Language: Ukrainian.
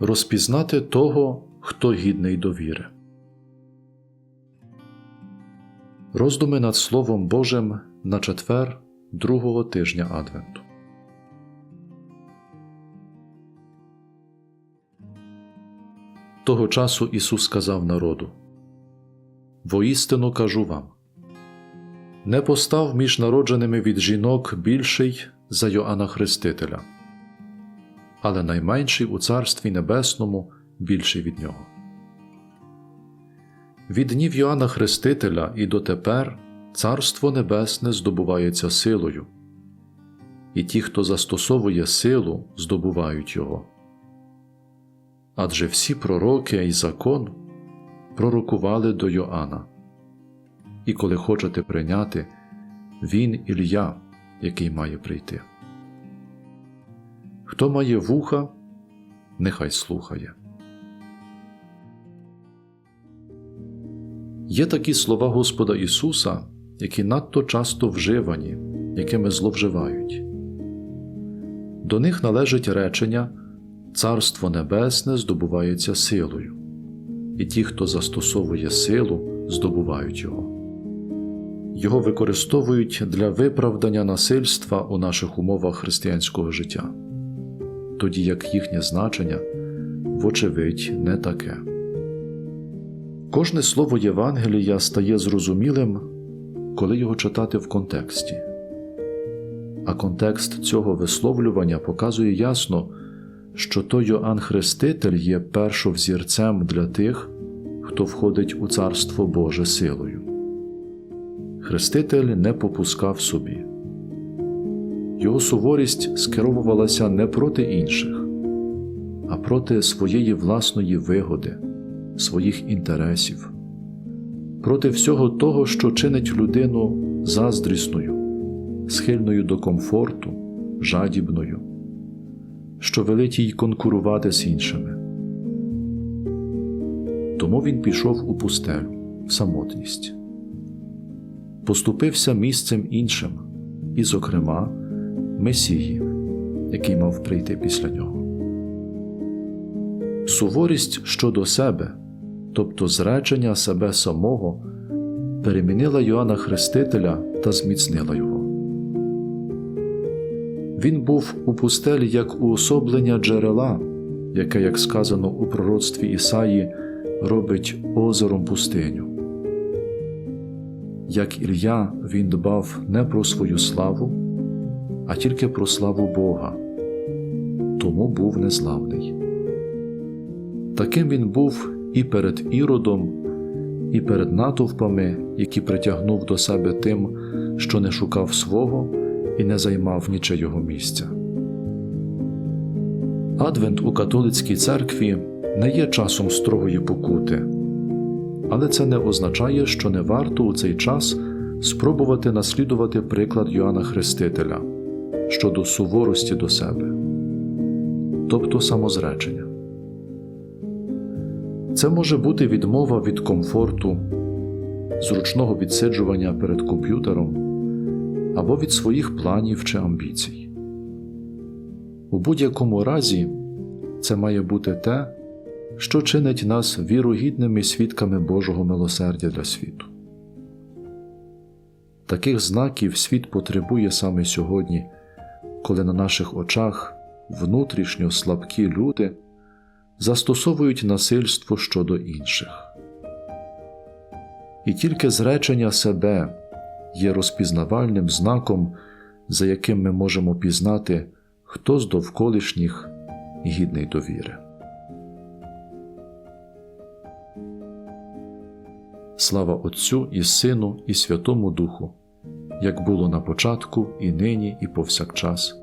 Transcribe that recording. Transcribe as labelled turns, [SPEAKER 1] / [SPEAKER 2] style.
[SPEAKER 1] розпізнати того, хто гідний довіри. Роздуми над Словом Божим на четвер другого тижня Адвенту. Того часу Ісус сказав народу: Воістину кажу вам не постав між народженими від жінок більший за Йоанна Хрестителя, але найменший у Царстві Небесному більший від нього. Від днів Йоанна Хрестителя і дотепер Царство Небесне здобувається силою, і ті, хто застосовує силу, здобувають його. Адже всі пророки і закон пророкували до Йоанна. І коли хочете прийняти, він Ілля, який має прийти. Хто має вуха, нехай слухає. Є такі слова Господа Ісуса, які надто часто вживані, якими зловживають. До них належить речення Царство Небесне здобувається силою, і ті, хто застосовує силу, здобувають його. Його використовують для виправдання насильства у наших умовах християнського життя, тоді як їхнє значення, вочевидь, не таке. Кожне слово Євангелія стає зрозумілим, коли його читати в контексті. А контекст цього висловлювання показує ясно, що той Йоанн Хреститель є першовзірцем для тих, хто входить у Царство Боже силою. Хреститель не попускав собі. Його суворість скеровувалася не проти інших, а проти своєї власної вигоди, своїх інтересів, проти всього того, що чинить людину заздрісною, схильною до комфорту, жадібною, що велить їй конкурувати з іншими. Тому він пішов у пустелю, в самотність поступився місцем іншим, і, зокрема, Месії, який мав прийти після нього. Суворість щодо себе, тобто зречення себе самого, перемінила Йоанна Хрестителя та зміцнила його. Він був у пустелі як уособлення джерела, яке, як сказано у пророцтві Ісаї, робить озером пустиню. Як Ілля, він дбав не про свою славу, а тільки про славу Бога, тому був незламний. Таким він був і перед Іродом, і перед натовпами, які притягнув до себе тим, що не шукав свого і не займав нічого місця. Адвент у католицькій церкві не є часом строгої покути але це не означає, що не варто у цей час спробувати наслідувати приклад Йоанна Хрестителя щодо суворості до себе, тобто самозречення. Це може бути відмова від комфорту, зручного відсиджування перед комп'ютером або від своїх планів чи амбіцій. У будь-якому разі це має бути те, що чинить нас вірогідними свідками Божого милосердя для світу. Таких знаків світ потребує саме сьогодні, коли на наших очах внутрішньо слабкі люди застосовують насильство щодо інших. І тільки зречення себе є розпізнавальним знаком, за яким ми можемо пізнати, хто з довколишніх гідний довіри. Слава Отцю і Сину, і Святому Духу, як було на початку, і нині, і повсякчас,